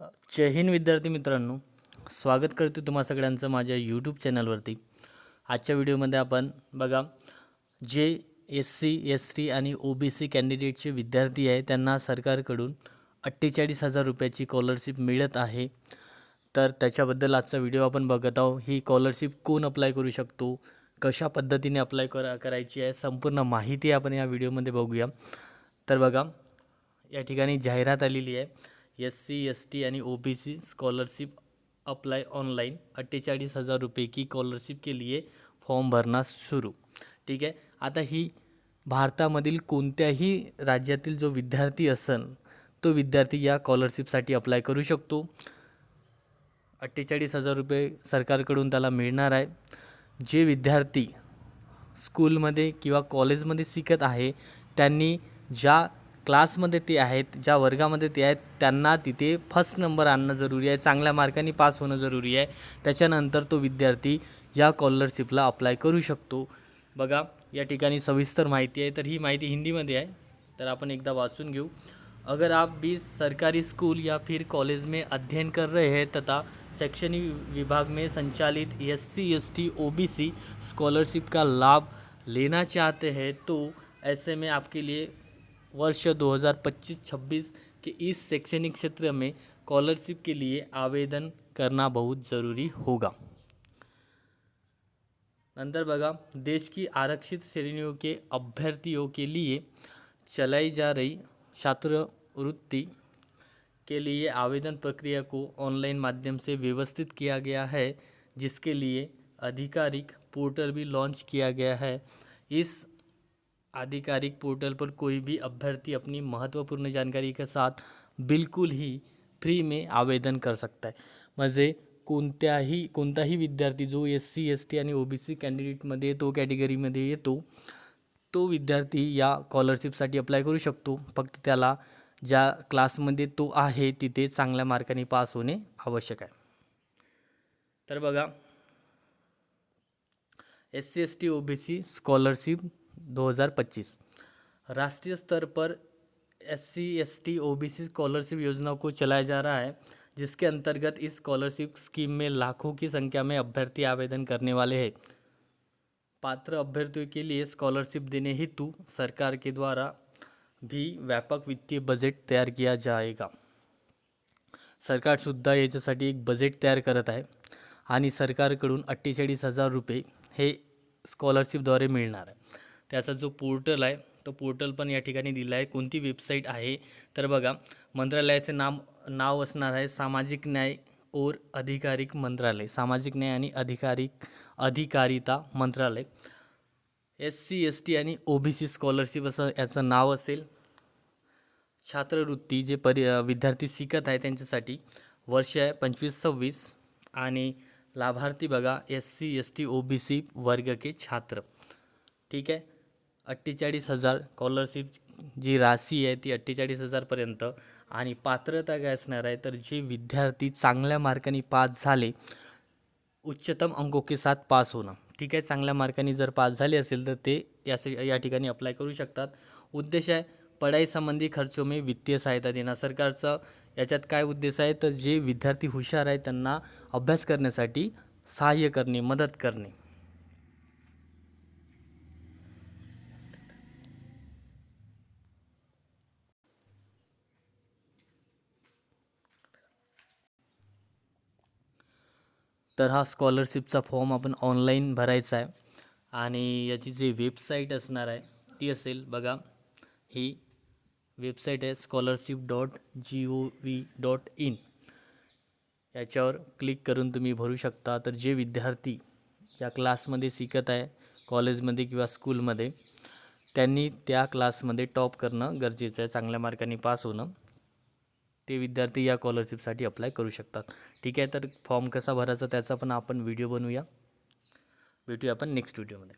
जय हिंद विद्यार्थी मित्रांनो. स्वागत करतो तुम्हा सगळ्यांचं माझ्या यूट्यूब चॅनलवरती आजच्या व्हिडिओमध्ये आपण बघा जे एस सी एस टी आणि ओ बी सी कॅन्डिडेटचे विद्यार्थी आहे त्यांना सरकारकडून अठ्ठेचाळीस हजार रुपयाची स्कॉलरशिप मिळत आहे. तर त्याच्याबद्दल आजचा व्हिडिओ आपण बघत आहोत. ही स्कॉलरशिप कोण अप्लाय करू शकतो? कशा पद्धतीने अप्लाय करा करायची आहे? संपूर्ण माहिती आपण या व्हिडिओमध्ये बघूया. तर बघा या ठिकाणी जाहिरात आलेली आहे. एस सी एस टी आणि O B C scholarship apply online अठ्ठेचाळीस हजार रुपये की स्कॉलरशिप के लिए फॉर्म भरणं सुरू. ठीक आहे? आता ही भारतामधील कोणत्याही राज्यातील जो विद्यार्थी असन तो विद्यार्थी या स्कॉलरशिपसाठी अप्लाय करू शकतो. अठ्ठेचाळीस हजार रुपये सरकारकडून त्याला मिळणार आहे. जे विद्यार्थी स्कूलमध्ये किंवा कॉलेजमध्ये शिकत आहे त्यांनी ज्या क्लासमध्ये ते आहेत ज्या वर्गामध्ये ते आहेत त्यांना तिथे फर्स्ट नंबर आणणं जरुरी आहे चांगल्या मार्कांनी पास होणं जरुरी आहे. त्याच्यानंतर तो विद्यार्थी या स्कॉलरशिपला अप्लाय करू शकतो. बघा या ठिकाणी सविस्तर माहिती आहे तर ही माहिती हिंदीमध्ये आहे. तर आपण एकदा वाचून घेऊ. अगर आप भी सरकारी स्कूल या फिर कॉलेज में अध्ययन कर रहे हैं तथा शैक्षणिक विभाग में संचालित S C S T O B C scholarship का लाभ लेना चाहते हैं तो ऐसे में आपके लिए वर्ष 2025-26 के इस शैक्षणिक क्षेत्र में स्कॉलरशिप के लिए आवेदन करना बहुत ज़रूरी होगा। नंतर बघा देश की आरक्षित श्रेणियों के अभ्यर्थियों के लिए चलाई जा रही छात्रवृत्ति के लिए आवेदन प्रक्रिया को ऑनलाइन माध्यम से व्यवस्थित किया गया है, जिसके लिए आधिकारिक पोर्टल भी लॉन्च किया गया है। इस आधिकारिक पोर्टल पर कोई भी अभ्यर्थी अपनी महत्त्वपूर्ण जानकारी के साथ बिल्कुल ही फ्री में आवेदन कर सकता है। म्हणजे कोणत्याही कोणताही विद्यार्थी जो एस सी एस टी आणि ओ बी सी कॅन्डिडेटमध्ये तो कॅटेगरीमध्ये येतो तो विद्यार्थी या स्कॉलरशिपसाठी अप्लाय करू शकतो. फक्त त्याला ज्या क्लासमध्ये तो आहे तिथे चांगल्या मार्काने पास होणे आवश्यक आहे. तर बघा S C S T O B C scholarship 2025 राष्ट्रीय स्तर पर S C S T O B C scholarship योजना को चलाया जा रहा है जिसके अंतर्गत इस स्कॉलरशिप स्कीम में लाखों की संख्या में अभ्यर्थी आवेदन करने वाले हैं। पात्र अभ्यर्थियों के लिए स्कॉलरशिप देने हेतु सरकार के द्वारा भी व्यापक वित्तीय बजेट तयार किया जाएगा। सरकारसुद्धा याच्यासाठी एक बजेट तयार करत आहे आणि सरकारकडून अठ्ठेचाळीस हजार रुपये हे स्कॉलरशिपद्वारे मिळणार आहे. त्याचा जो पोर्टल आहे तो पोर्टल पण या ठिकाणी दिला आहे. कोणती वेबसाईट आहे? तर बघा मंत्रालयाचे नाम नाव असणार आहे सामाजिक न्याय और अधिकारिक मंत्रालय. सामाजिक न्याय आणि अधिकारिक अधिकारिता मंत्रालय. एस सी एस टी आणि ओ बी सी स्कॉलरशिप असं याचं नाव असेल. छात्रवृत्ती जे परि विद्यार्थी शिकत आहे त्यांच्यासाठी वर्ष आहे पंचवीस सव्वीस. आणि लाभार्थी बघा S C S T O B C वर्ग के छात्र. ठीक आहे? अठ्ठेचाळीस हजार स्कॉलरशिप जी राशी आहे ती अठ्ठेचाळीस हजारपर्यंत. आणि पात्रता काय असणार आहे? तर जे विद्यार्थी चांगल्या मार्कांनी पास झाले उच्चतम अंकों के साथ पास होणं. ठीक आहे? चांगल्या मार्कांनी जर पास झाले असेल तर ते या या ठिकाणी अप्लाय करू शकतात. उद्देश आहे पढाई संबंधी में वित्तीय सहायता देणं. सरकारचं याच्यात काय उद्देश आहे? तर जे विद्यार्थी हुशार आहे त्यांना अभ्यास करण्यासाठी सहाय्य करणे मदत करणे. तर हा स्कॉलरशिपचा फॉर्म आपण ऑनलाईन भरायचा आहे. आणि याची जी वेबसाईट असणार आहे ती असेल बघा ही वेबसाईट आहे scholarship dot G O V dot in याच्यावर क्लिक करून तुम्ही भरू शकता. तर जे विद्यार्थी या क्लासमध्ये शिकत आहे कॉलेजमध्ये किंवा स्कूलमध्ये त्यांनी त्या क्लासमध्ये टॉप करणं गरजेचं आहे. चांगल्या मार्कांनी पास होणं. ते विद्यार्थी या स्कॉलरशिपसाठी अप्लाय करू शकतात. ठीक आहे तर फॉर्म कसा भरायचा त्याचा पण आपण व्हिडिओ बनवूया. भेटूया आपण नेक्स्ट व्हिडिओमध्ये